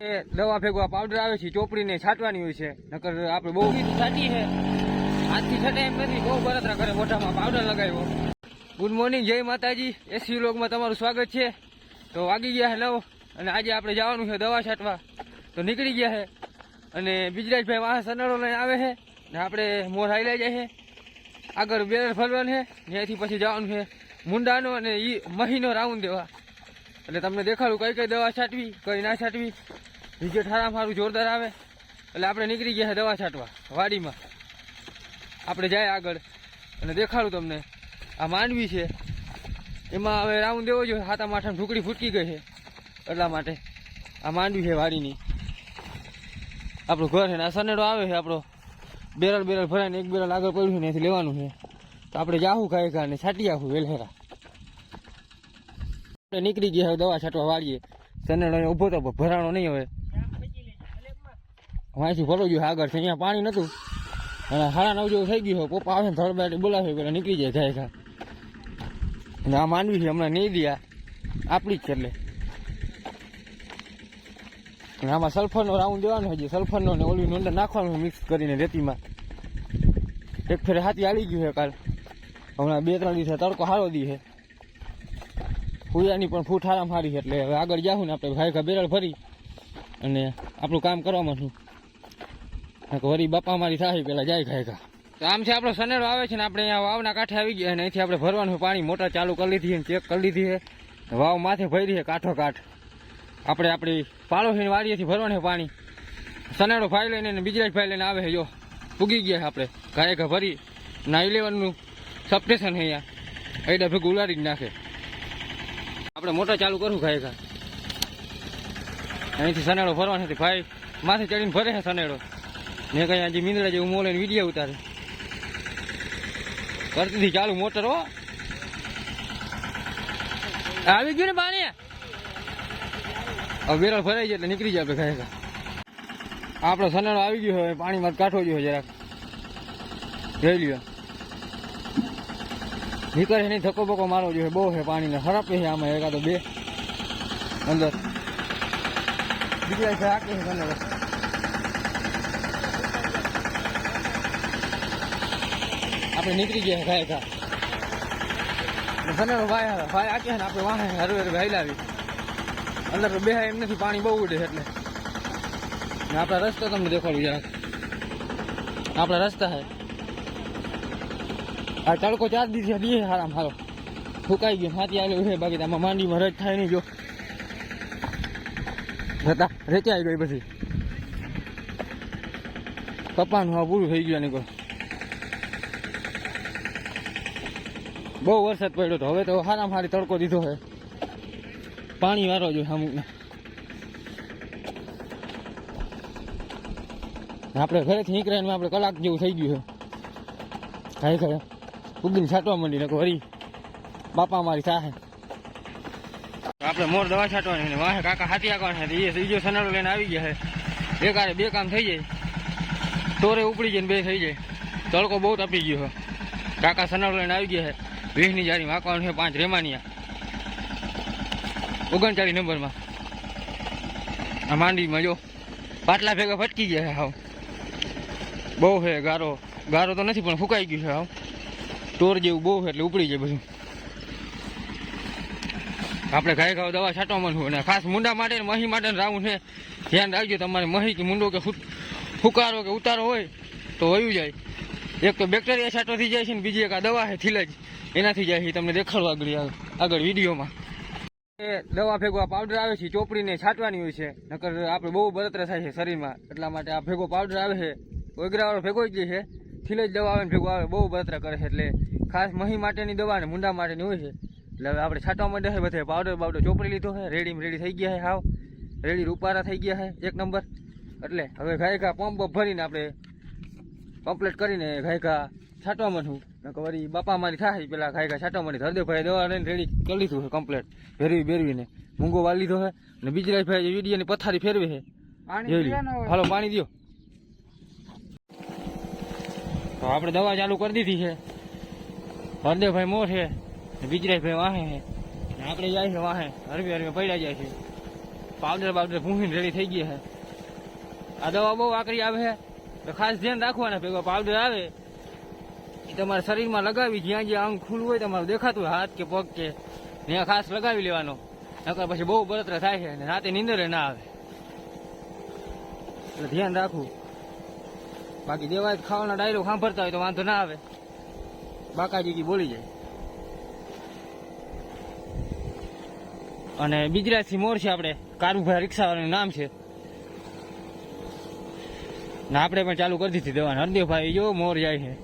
દવા ભેગવા પાવડર આવે છે, ચોપડીને છાંટવાની હોય છે. નકર આપણે બહુ છાંટી છે. હાથથી છટાય એમ નથી, બહુ બળતરા કરે મોઢામાં પાવડર લગાવ્યો. ગુડ મોર્નિંગ જય માતાજી. એસી લોગમાં તમારું સ્વાગત છે. તો વાગી ગયા છે નવ, અને આજે આપણે જવાનું છે દવા છાંટવા. તો નીકળી ગયા છે અને બિજરાજભાઈ વાહ સનડો લઈને આવે છે ને આપણે મોર હાઈલા જાય છે આગળ બેરર ફરવાનું છે ત્યાંથી પછી જવાનું છે મુંડાનો અને એ મહીનો રાઉન્ડ દેવા એટલે તમને દેખાડું કઈ કઈ દવા છાંટવી, કઈ ના છાંટવી. રિઝલ્ટ સારા મારું જોરદાર આવે. એટલે આપણે નીકળી ગયા દવા છાંટવા, વાડીમાં. આપણે જાય આગળ. અને દેખાડું તમને. આ માંડવી છે. એમાં હવે રાઉન્ડ દેવો જોઈએ હાથા માથામાં ઢુકડી ફૂટકી ગઈ છે. એટલા માટે આ માંડવી છે વાડીની. આપણું ઘર છે ને, આ સનેડો આવે છે આપણો. બેરલ બેરલ ભરાઈને એક બેરલ આગળ પડ્યું છે ને, એથી લેવાનું છે. તો આપણે જાહું ખાઈ ખા ને છાંટી આખું વેલહેરા. નીકળી ગયા હવે દવા છાંટવા વાળીએ. સનેડો ઊભો તો ભરાણો નહીં હવે. અહીંથી ભરો ગયો, આગળ છે, અહીંયા પાણી નહોતું અને સાડા નવ જેવું થઈ ગયું હોય પપ્પા આવે ને થર્ડ બોલાવે, પેલા નીકળી જાય જાય ખા અને આ માનવી છે, હમણાં નહીં દયા આપણી જ છે એટલે. અને આમાં સલ્ફરનો રાઉન્ડ દેવાનો હજી સલ્ફરનો ને ઓલી અંદર નાખવાનું મિક્સ કરીને રેતીમાં. એક ફેર હાથી આવી ગયું છે કાલ. હમણાં બે ત્રણ દિવસે તડકો હારો દી છે. પૂજાની પણ ફૂટ હારામ હારી છે એટલે હવે આગળ જાઉં ને આપણે ભાઈ બેરળ ભરી અને આપણું કામ કરવામાં છું વરી બાપા મારી થાય પેલા જાય ખાયકા તો આમ છે આપણો સનેડો આવે છે ને આપણે અહીંયા વાવના કાંઠે આવી ગયા અને અહીંથી આપણે ભરવાનું પાણી મોટર ચાલુ કરી લીધી છે ચેક કરી લીધી છે. વાવ માથે ભરી છે કાંઠો કાંઠ. આપણે આપણી પાડોશીની વાડીએથી ભરવાનું પાણી. સનેડો ભાઈ લઈને અને બીજા ફાઈ લઈને આવે છે, જો. પૂગી ગયા છે આપણે. ઘાયે ઘા ભરી. ના ઇલેવનનું સપ્ટેશન અહીંયા. એડા ભેગું ઉલાડી જ નાખે. આપણે મોટર ચાલુ કરું ગાય ખા અહીંથી સનેડો ભરવાનો નથી ભાઈ, માથે ચડીને ભરે છે સનેડો. મેં કઈ આજે મીંદડા જેવું મોલે વીડિયો ઉતારે. કરતી હતી ચાલુ મોટર હો. આવી ગયું ને પાણી હવે બેરળ ભરાઈ જાય એટલે નીકળી જાય આપણે ખાય આપણો સનેડો આવી ગયો હવે પાણીમાં કાઠો ગયો જરાક. જોઈ લ્યો. નીકળે નહીં, ધક્કો બકો મારવો જોઈએ. બહુ છે પાણીને ખરાબ છે આમાં એકાદો બે. અંદર. બીજા રાખે છે સનેડો આપણે નીકળી ગયા ખાય ખા સનેડો ભાઈ હારા ભાઈ આકે ને આપણે વાહે હરવે હરવે હલાવી. અંદર તો બેહાય એમ નથી, પાણી બહુ ઉડે છે એટલે. ને આપણા રસ્તો તમને દેખાડું જરાક આપણા રસ્તા હે આ તડકો ચાર દિવસે દીએ હારા મારો. ફૂકાઈ ગયો હાથી આવેલું છે બાકી આમાં માંડીમાં રજ થાય નહીં જો. જતા રેચાઈ ગઈ પછી. કપાનું હા પૂરું થઈ ગયું નીકળો બહુ વરસાદ પડ્યો તો હવે તો હારામ હારી તડકો દીધો છે. પાણી વારો જોઈએ અમુકને. આપણે ઘરેથી નીકળ્યા આપણે કલાક જેવું થઈ ગયું છે. ખાઈ ખાઈ ઉગીને છાંટવા માંડી નકો વરી બાપા મારી સાહે આપણે મોર દવા છાંટવાની ને, વાહે કાકા હાથી આગવાના છે એ ત્રીજો સનાડો લઈને આવી ગયા છે. એક આરે બે કામ થઈ જાય. તોરે ઉપડી જાય ને બે થઈ જાય. તડકો બહુ તપી ગયો છે. કાકા સનાડો લઈને આવી ગયા છે. વીસની જારી વાંકવાનું છે, પાંચ રેમાનિયા. ઓગણચાળીસ નંબરમાં. આ માંડીમાં જો પાટલા ભેગા ફટકી ગયા છે હાવ. બહુ છે, ગારો. ગારો તો નથી, પણ ફૂકાઈ ગયું છે હાવ. ટોર જેવું બહુ એટલે ઉપડી જાય બધું. આપણે ઘરે ખાવ દવા છાંટવામાં અને ખાસ મુંડા માટે મહી માટે રાઉન્ડ છે. ધ્યાન રાખજો તમારે મહી કે મુંડો કે ફુકારો કે ઉતારો હોય તો વયું જાય. એક તો બેક્ટેરિયા છાંટો થઈ જાય છે ને બીજી એક આ દવા છે થીલજ. એનાથી જાય છે તમને દેખાડું આગળ આગળ વિડીયોમાં. દવા ભેગો આ પાવડર આવે છે, ચોપડીને છાંટવાની હોય છે. નકર આપણે બહુ બળતરા થાય છે શરીરમાં. એટલા માટે આ ભેગો પાવડર આવે છે. ઓગરાવાળો ભેગો જ છે. થીલજ દવા આવે ભેગો આવે, બહુ બળતરા કરે છે એટલે ખાસ મહી માટેની દવા ને મુંડા માટેની હોય છે. એટલે હવે આપણે છાંટવા માંડે છે બધે પાવડર બાવડર ચોપડી લીધો છે રેડી રેડી થઈ ગયા છે હાવ. રેડી રૂપારા થઈ ગયા છે એક નંબર. એટલે હવે ગાયકા પંપ ભરીને આપણે કમ્પ્લીટ કરીને ગાયકા છાંટવા માંડું. વળી બાપા મારી થાય પેલા ગાયકા છાંટવા માંડી. હરદેવભાઈ દવા લઈને રેડી કરી લીધું છે કમ્પ્લીટ ભેરવી ભેરવીને. મૂંગો વાળી લીધો છે અને બીજરાજભાઈ ભાઈ વિડીયોની પથારી ફેરવે છે. હાલો પાણી દો તો આપણે દવા ચાલુ કરી દીધી છે. હરદેવભાઈ મો છે બીજરાભાઈ વાહે છે આપણે જાય છે વાહે, હરવી હરવી પડ્યા જાય છે. પાવડર બાવડર ભૂંગીને રેડી થઈ ગયા છે. આ દવા બહુ આકરી આવે છે, તો ખાસ ધ્યાન રાખવાના ભેગો પાવડર આવે, એ તમારા શરીરમાં લગાવી, જ્યાં જ્યાં અંગ ખુલ્લું હોય તમારું દેખાતું હોય, હાથ કે પગ કે, ત્યાં ખાસ લગાવી લેવાનો. નકર પછી બહુ બળતરા થાય છે અને રાતે નીંદર ના આવે. એટલે ધ્યાન રાખવું. બાકી દેવાય ખાવાના ડાયરો સાંભળતા હોય તો વાંધો ના આવે. બાકાજી કી બોલી જાય. અને બીજરાથી મોર છે આપણે. કારુભાઈ રિક્ષાવાળાનું નામ છે. ને આપણે પણ ચાલુ કરી દીધી દેવાનું. હરદેવભાઈ, જો મોર જાય છે.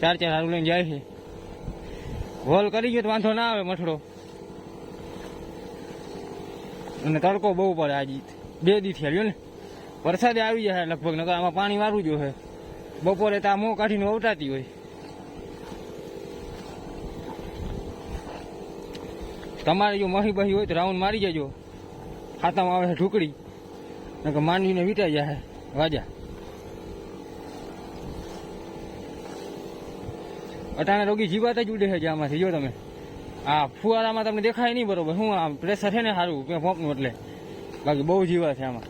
ચાર ચાર હારું લઈને જાય છે. હોલ કરી ગયો તો વાંધો ના આવે મઠડો. અને તડકો બહુ પડે આજે. બે દી થયા ને. વરસાદે આવી જાય લગભગ, નકર આમાં પાણી વારું જો છે બપોરે તો આ મોં કાઢીને અવટાતી હોય. તમારે જો મહી બહી હોય તો રાઉન્ડ મારી જજો. ખાતામાં આવે છે ઢુકડી નકર માનવીને વીટાઈ જાય વાજા. અટાણા રોગી જીવાત જ ઉડે છે જે આમાંથી, જો તમે. આ ફુવારામાં તમને દેખાય નહીં બરોબર. શું આમ પ્રેશર છે ને સારું પંપનું એટલે. બાકી બહુ જીવા છે આમાં.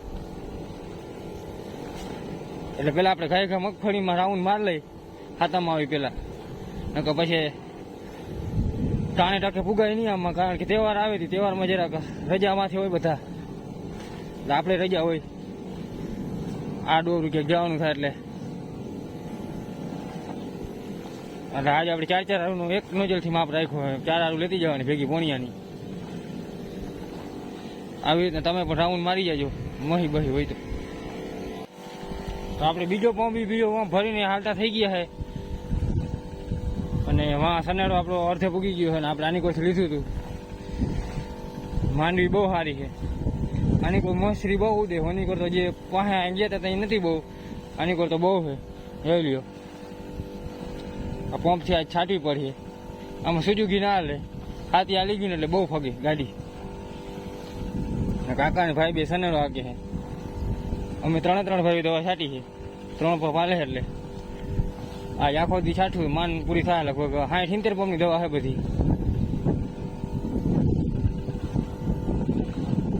એટલે પેલા આપણે ઘાય ઘા મગફળીમાં રાઉન્ડ માર લઈ, ખાતામાં આવી પેલા. નકર પછી ટાણે ટકે પુગાય નહીં આમાં, કારણ કે તહેવાર આવે તે તહેવારમાં જરાક રજામાંથી હોય બધા. એટલે આપણે રજા હોય. આ ડોરું ક્યાંક જવાનું થાય એટલે. એટલે આજે આપણે ચાર ચાર હારુનું એક નોજલથી માપ રાખ્યો ચાર હારું લેતી જવાની ભેગી પોણિયાની. આવી રીતના તમે પણ રાઉન્ડ મારી જાજો. મહી બહી હોય તો. આપણે બીજો પંપ બીજો પંપ ભરીને હાલતા થઈ ગયા છે અને વાં સનેડો આપણો અર્ધે પૂગી ગયો અને આપણે આની કોઈથી લીધું હતું. માંડવી બહુ સારી છે. આની કોઈ મસરી બહુ ઉદે હોની કરતો જે પાસે ગયા હતા ત્યાં નથી બહુ. આની કરતો બહુ છે. જોઈ લ્યો. આ પંપથી આજ છાંટવી પડી આમાં સુજુકી ના હાલે. હાથી હાલી ગયું એટલે બહુ ફગી ગાડી. કાકા ને ભાઈ બે સનેડો હાકે છે. અમે ત્રણે ત્રણ ભાઈ દવા છાંટી છે. ત્રણ પગ હાલે એટલે. આ આખો દી છાઠું માન પૂરી થાય લગભગ. સાઠ સિત્તેર પંપની દવા છે બધી.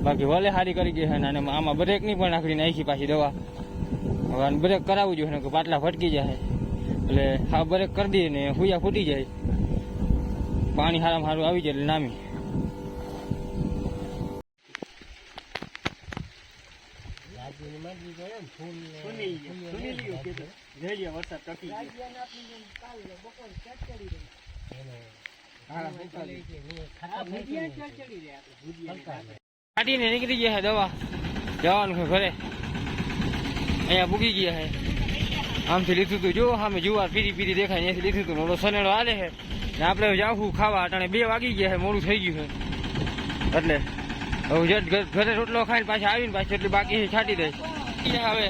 બાકી ભલે સારી કરી ગઈ છે અને આમાં બ્રેકની પણ નાખડી નાખી પાછી દવા. હવે બ્રેક કરાવવું જોઈએ કે પાટલા ફટકી જાય. એટલે હા, બ્રેક કરી દઈએ ને, હુયા ફૂટી જાય. પાણી સારામાં સારું આવી જાય એટલે નામી. કાઢીને નીકળી ગયા છે દવા. જવાનું છે ઘરે. અહીંયા પૂગી ગયા છે આમથી લીધું હતું જો, સામે જુવાર પીરી પીરી દેખાય અહીંયાથી લીધું હતું ઓલો સનેડો હાલે છે. ને આપણે જાવું ખાવા. અટાણે બે વાગી ગયા છે મોડું થઈ ગયું છે. એટલે હવે જટ ઘર- રોટલો ખાઈને પાછા આવીને પાછી એટલી બાકી છાંટી દઈશ. ઈ હવે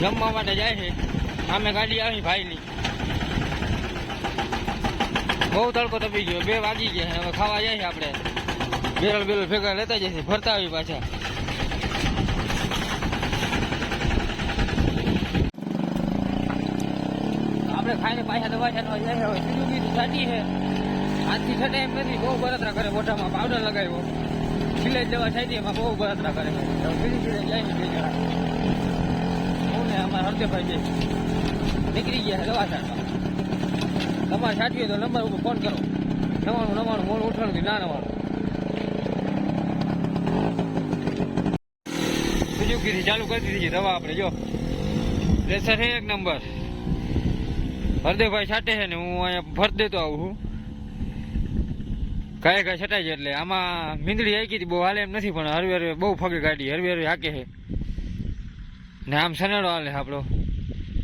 જમવા માટે જાય છે. સામે ગાડી આવી ભાઈની. બહુ તડકો તપી ગયો. બે વાગી ગયા હવે ખાવા જાય છે આપણે. બેરલ બેરલ ભેગા લેતા જશે ફરતા આવી પાછા. આપણે ખાઈને પાછા દવા છાંટવા જાય હવે છાંટી છે આજથી છઠે એમ નથી. બહુ બરતરા કરે મોઢામાં પાવડર લગાવ્યો. સિલાઈ થાય છે, એમાં બહુ બળતરા કરે છે. હું ને, અમારા હરદેભાઈ બે નીકળી ગયા દવા છાંટવા તમારે સાચવી તો નંબર ઉપર ફોન કરો. નવાણું નવાણું મોડું ઉઠાણું ના નવાણું. સુઝુકીથી ચાલુ કરી દીધી દવા આપણે, જો. પ્રેશર છે એક નંબર. હરદેભાઈ સાટે છે ને, હું અહીંયા ભર દેતો આવું છું. કાંઈ કાંઈ છટાય છે એટલે આમાં મીંદડી આવી હતી, બહુ હાલે એમ નથી, પણ હરવે હરવે બહુ ફગે ગાડી, હરવે હરવે હાકે છે. ને આમ સનેડો હાલે આપણો.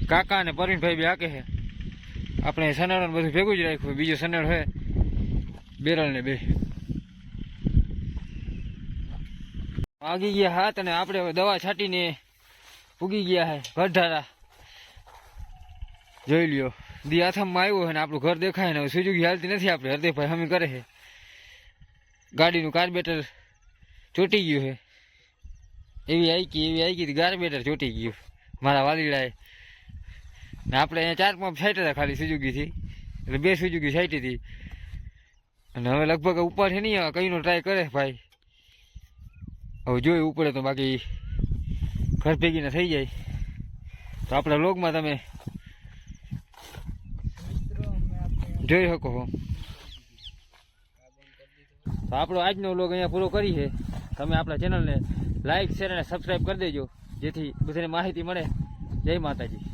કાકા અને પરવીનભાઈ બી હાકે છે. આપણે સનેડો બધું ભેગું જ રાખ્યું, બીજો સનેડો છે. બેરલ ને બે. વાગી ગયા હાથ અને આપણે હવે દવા છાંટીને પૂગી ગયા છે ગઢારા જોઈ લ્યો. દી આથમમાં આવ્યો અને આપણું ઘર દેખાય ને હવે સુજુકી હાલતી નથી આપણે હરદેભાઈ હમી કરે છે. ગાડીનું કાર્બેટર ચોટી ગયું છે. એવી આઈકી એવી આઈકી કાર્બેટર ચોટી ગયું. મારા વાલીડાએ. ને આપણે અહીંયા ચાર પંપ સાઈટ હતા ખાલી સુજુકીથી એટલે બે સુજુકી સાઈટ હતી. અને હવે લગભગ ઉપર છે નહીં હવે કઈનો ટ્રાય કરે ભાઈ. હવે જોઈ ઉપડે તો બાકી ઘર ભેગીને થઈ જાય. તો આપણા લોગમાં તમે જોઈ શકો છો. તો આપણો આજનો વ્લોગ અહીંયા પૂરો કરી છે. તમે આપણા ચેનલને લાઈક શેર અને સબસ્ક્રાઈબ કરી દેજો, જેથી બધાને માહિતી મળે. જય માતાજી.